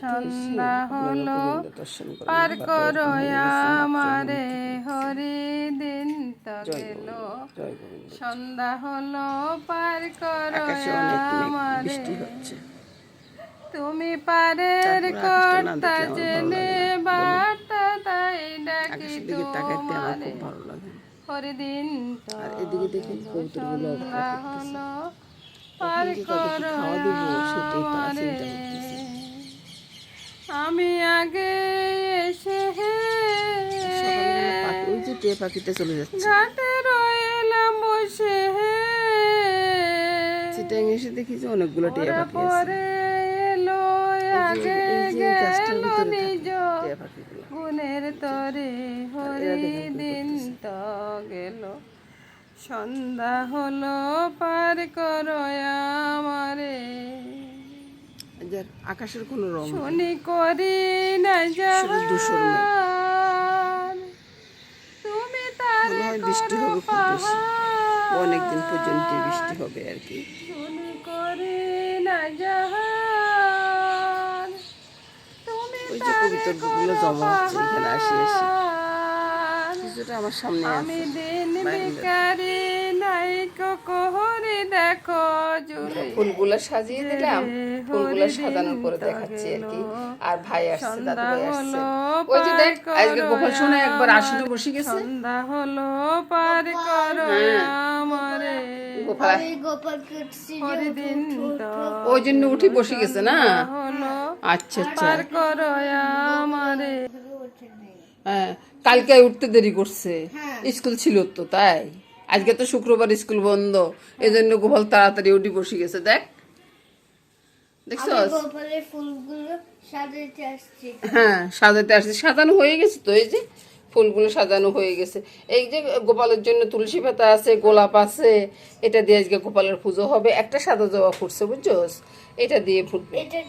সন্ধ্যা হলো। পার করো আমারে হরি দিন তো গেল। সন্ধ্যা হলো পার করো আমারে। তুমি পারের কর্তা জেনে বার্তা তাই ডাকি তোমারে। হরি দিন তো সন্ধ্যা হলো পার করো আমারে। আমি আগে এসে ওই যে টিয়া পাখিটা চলে যাচ্ছে। ঘাটে রইলাম বসে চিটাং এসে দেখি যে অনেকগুলো টিয়া পাখি আছে। পরে এলো আগে গেল নিজ গুণের তরে হরি দিন তো গেল। সন্ধ্যা হলো পার করো আমারে। আকাশের কোনো রং। শুনি করি না। জাহান। তুমি তার বৃষ্টি হবে খুব বেশি। অনেকদিন পর্যন্ত বৃষ্টি হবে আর কি। শুনি করি না জাহান। তুমি ওই যে কবিতরগুলো জমা হচ্ছে এখানে আসি আসি। কিছুটা আমার সামনে আছে। কোহরে দেখো জুড়ে ফুলগুলো সাজিয়ে দিলাম ফুলগুলো সাজানোর পরে দেখাচ্ছি আর কি। আর ভাই আসছে দাদু ভাই আসছে। ওই যে দেখ আজকে গোপাল সোনা একবার আসলে বসে গেছে। সন্ধ্যা হলো পার করো আমারে গোপাল হরি দিন ওই জন্য উঠে বসে গেছে না? হলো আচ্ছা আচ্ছা। পার করো আমারে হ্যাঁ কালকে উঠতে দেরি করছে। স্কুল ছিল তো তাই? আজকে তো শুক্রবার স্কুল বন্ধ এই জন্য গোপাল তাড়াতাড়ি উঠে বসে গেছে দেখ। দেখছ গোপালের ফুলগুলো সাজাতে আসছে। হ্যাঁ সাজাতে আসছে। সাজানো হয়ে গেছে তো এই যে ফুলগুলো সাজানো হয়ে গেছে। এই যে গোপালের জন্য তুলসী পাতা আছে গোলাপ আছে এটা দিয়ে আজকে গোপালের পুজো হবে। একটা সাদা জবা ফুটছে বুঝছোস? এটা দিয়ে ফুটবে। এটা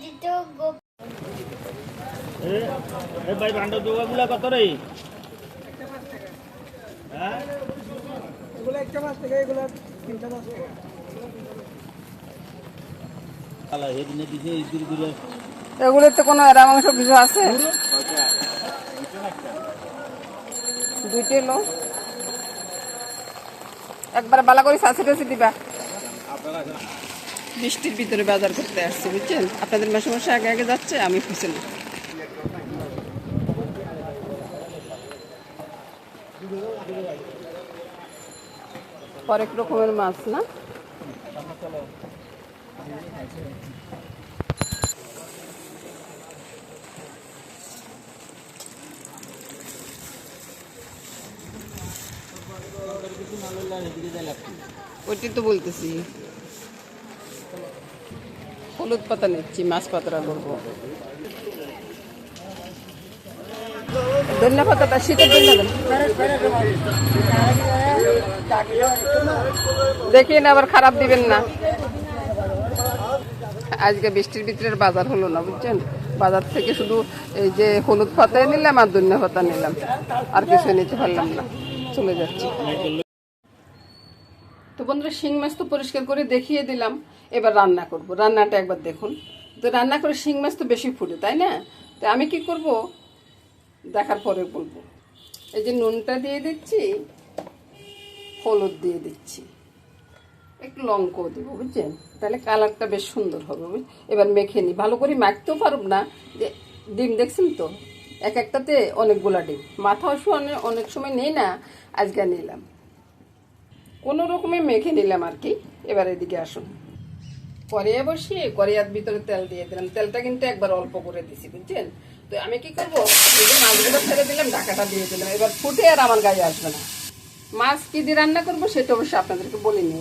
ভাই কত রে? হ্যাঁ আলা হেদিনে দিছে ইদুরগুলো এগুলোতে কোনো এরা মাংস কিছু আছে? দুইটে লো। একবার বালা করে সাঁচি টাচি দিবা। বৃষ্টির ভিতরে বাজার করতে আসছে বুঝছেন? আপনাদের মেসমশাই আগে আগে যাচ্ছে আমি পিছনে। হরেক রকমের মাছ, না? ওইটাই তো বলতেছি। হলুদ পাতা নিচ্ছি, মাছ পাতাটা করব ধন্যা পাতাটা শীতের দেন। দেখেন আবার খারাপ দিবেন না। আজকে বৃষ্টির ভিতরের বাজার হলো না, বুঝছেন? বাজার থেকে শুধু এই যে হলুদ পাতায় নিলাম আর ধন্যা পাতা নিলাম। আর কিছু নিতে পারলাম না। চলে যাচ্ছি। তো বন্ধুরা, শিং মাছ তো পরিষ্কার করে দেখিয়ে দিলাম। এবার রান্না করব। রান্নাটা একবার দেখুন। তো রান্না করে শিং মাছ তো বেশি ফুটে, তাই না? তো আমি কি করব? দেখার পরে বলব। এই যে নুনটা দিয়ে দিচ্ছি। হলুদ দিয়ে দিচ্ছি। একটু লঙ্কাও দেবো, বুঝছেন? তাহলে কালারটা বেশ সুন্দর হবে এবার মেখে নিই। ভালো করে মাখতেও পারব না। যে ডিম, দেখছেন তো? এক একটাতে অনেকগুলা ডিম। মাথা অবশ্য অনেক সময় নেই না, আজকে নিলাম। কোনো রকমে মেখে নিলাম আর কি। এবার এদিকে আসুন। করিয়া বসিয়ে করিয়ার ভিতরে তেল দিয়ে দিলাম। তেলটা কিন্তু একবার অল্প করে দিছি, বুঝছেন? তো আমি কি করব? মাছগুলো ফেলে দিলাম, ঢাকাটা দিয়ে দিলাম। এবার ফুটে আর আমার গায়ে আসবে না। মাছ কি দিয়ে রান্না করব সেটা অবশ্যই আপনাদেরকে বলিনি।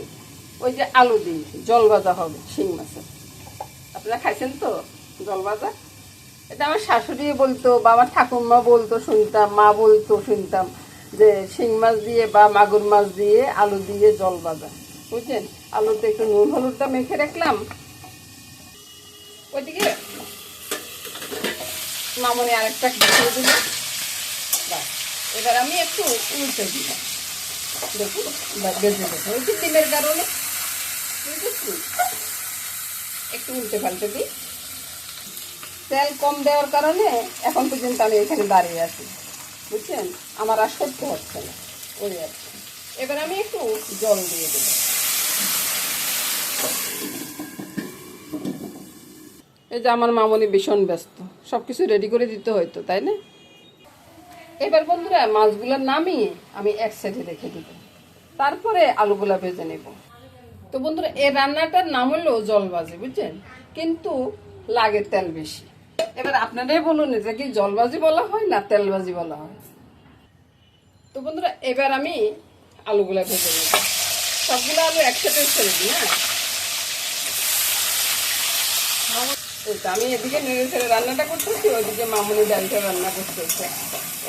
ওই যে আলু দিই জল ভাজা হবে, শিং মাছের। আপনারা খাইছেন তো জল ভাজা? এটা আমার শাশুড়ি বলতো, বা আমার ঠাকুমা বলতো, শুনতাম, মা বলতো, শুনতাম, যে শিং মাছ দিয়ে বা মাগুর মাছ দিয়ে আলু দিয়ে জল ভাজা। বুঝছেন আলুতে একটু নুন, হলুদটা মেখে রাখলাম। ওইদিকে মামনি আরেকটা দিয়ে দিল। এবার আমি একটু উল্টে দিলাম। ডিমের কারণে একটু উল্টে পাল্টে দিই। তেল কম দেওয়ার কারণে এখন পর্যন্ত আমি এখানে দাঁড়িয়ে আছি। বুঝছেন? আমার আর সহ্য হচ্ছে না। ওই আর এবার আমি একটু জল দিয়ে দেবো। এই যে আমার মামনি ভীষণ ব্যস্ত। সব কিছু রেডি করে দিতে হয়তো, তাই না? এবার বন্ধুরা মাছগুলো নামিয়ে আমি এক সাইডে রেখে দেবো। তারপরে আলুগুলা ভেজে নেব। তো বন্ধুরা, এই রান্নাটার নাম হলো জলবাজি, বুঝছেন? কিন্তু লাগে তেল বেশি। এবার আপনারাই বলুন, এটা কি জলবাজি বলা হয় না তেলবাজি বলা হয়? তো বন্ধুরা, এবার আমি আলুগুলা ভেজে নেব। সবগুলো আলু একসাথে ছেড়ে দিই হ্যাঁ এই তো আমি এদিকে নেড়ে ছেড়ে রান্নাটা করতেছি, ওইদিকে মামুনি ডালটা রান্না করতেছে।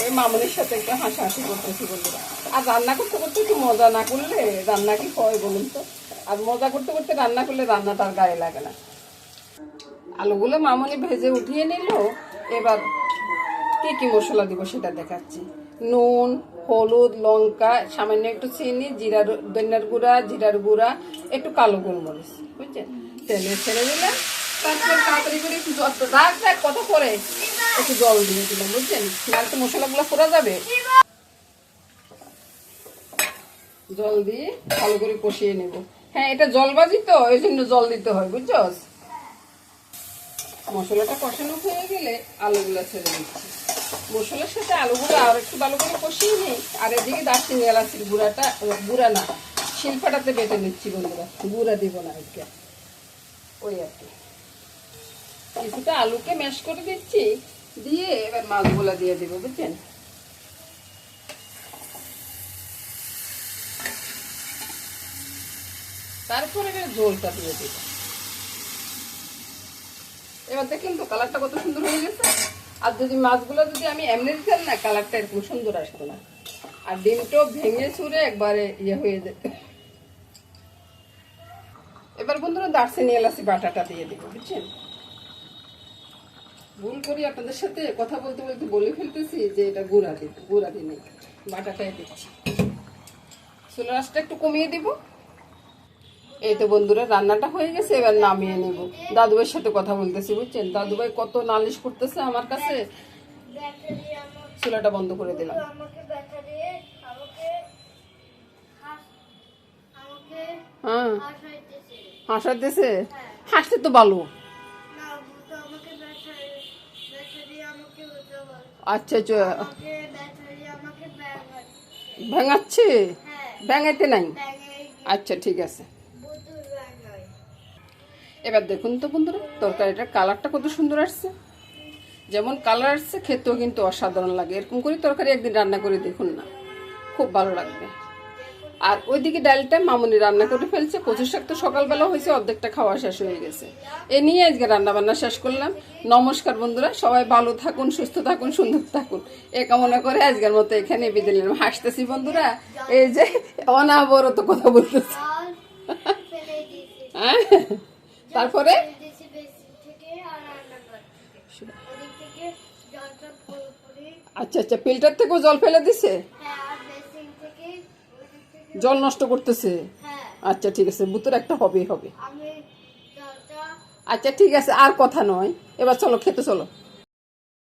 ওই মামুনির সাথে একটু হাসাহাসি করতেছি বন্ধুরা। আর রান্না করতে করতে একটু মজা না করলে রান্না কি হয় বলুন তো? আর মজা করতে করতে রান্না করলে রান্নাটা আর গায়ে লাগে না। আলুগুলো মামুনি ভেজে উঠিয়ে নিল। এবার কি কি মশলা দিব সেটা দেখাচ্ছি। নুন, হলুদ, লঙ্কা, সামান্য একটু চিনি, জিরার ধনিয়ার গুঁড়া, জিরার গুঁড়া, একটু কালো গোলমরিচ, বুঝছেন? তেলে ছেড়ে দিলাম। তাড়াতাড়ি করে কত করে একটু জল দিয়ে দিলাম, বুঝছেন? নাহলে তো মশলাগুলো পোড়া যাবে। জল দিয়ে ভালো করে কষিয়ে নেব। হ্যাঁ এটা জলবাজি তো এই জন্য জল দিতে হয়, বুঝছস? মশলাটা কষানো হয়ে গেলে আলুগুলো ছেড়ে দিচ্ছি। মশলার সাথে আলুগুলো আর একটু ভালো করে কষিয়ে নিই। আর এদিকে দারচিনি, এলাচির গুঁড়াটা, গুঁড়া না, শিল্পাটাতে বেটে নিচ্ছি বন্ধুরা। গুঁড়া দিব না আজকে। ওই আর কি। কিছুটা আলুকে ম্যাশ করে দিচ্ছি, দিয়ে এবার মাছগুলো দিয়ে দিব, বুঝছেন? তারপরে এবার ঝোলটা দিয়ে দিব। এবার দেখলেন তো কালারটা কত সুন্দর হয়ে গেছে। আর যদি মাছগুলো যদি আমি এমনি দিতাম না কালারটা এরকম সুন্দর আসতো না। আর ডিমটাও ভেঙে ছুঁড়ে একবারে ইয়ে হয়ে যেত। এবার বন্ধুরা দার্সিনি এলাচি বাটাটা দিয়ে দিব, বুঝছেন? ভুল করি আপনাদের সাথে? কথা বলতে বলতে বলে ফেলতেছি যে এটা গুঁড়া দিব গুঁড়া দিই নেই। বাটাটাই দিচ্ছি। চুলো আঁচটা একটু কমিয়ে দিব। এই তো বন্ধুরা, রান্নাটা হয়ে গেছে, এবার নামিয়ে নেব। দাদুভাইয়ের সাথে কথা বলতেছি, বুঝছেন? দাদুভাই কত নালিশ করতেছে আমার কাছে। চুলাটা বন্ধ করে দিলাম। হ্যাঁ। হাসাইতেছে? হাসতে তো ভালো। আচ্ছা আচ্ছা। আমাকে ব্যাটারি আমাকে ব্যাগ ভেঙাচ্ছে হ্যাঁ। নাই? আচ্ছা ঠিক আছে। এবার দেখুন তো বন্ধুরা তরকারিটার কালারটা কত সুন্দর আসছে। যেমন কালার আসছে খেতেও কিন্তু অসাধারণ লাগে। এরকম করে তরকারি একদিন রান্না করে দেখুন না। খুব ভালো লাগবে। আর ওইদিকে ডালটা মামুনি রান্না করে ফেলছে। কচু শাক তো সকালবেলা হয়েছে, অর্ধেকটা খাওয়া শেষ হয়ে গেছে। এ নিয়ে আজকে রান্নাবান্না শেষ করলাম। নমস্কার বন্ধুরা, সবাই ভালো থাকুন, সুস্থ থাকুন, সুন্দর থাকুন। এ কামনা করে আজকের মতো এখানে বিদায় নিলাম। হাসতেছি বন্ধুরা, এই যে অনাবরত কথা বলতেছি। হ্যাঁ? তারপরে? আচ্ছা আচ্ছা ফিল্টার থেকেও জল ফেলে দিছে? জল নষ্ট করতেছে? হ্যাঁ। আচ্ছা ঠিক আছে বুতর একটা হবেই হবে। আচ্ছা ঠিক আছে আর কথা নয়। এবার চলো খেতে চলো।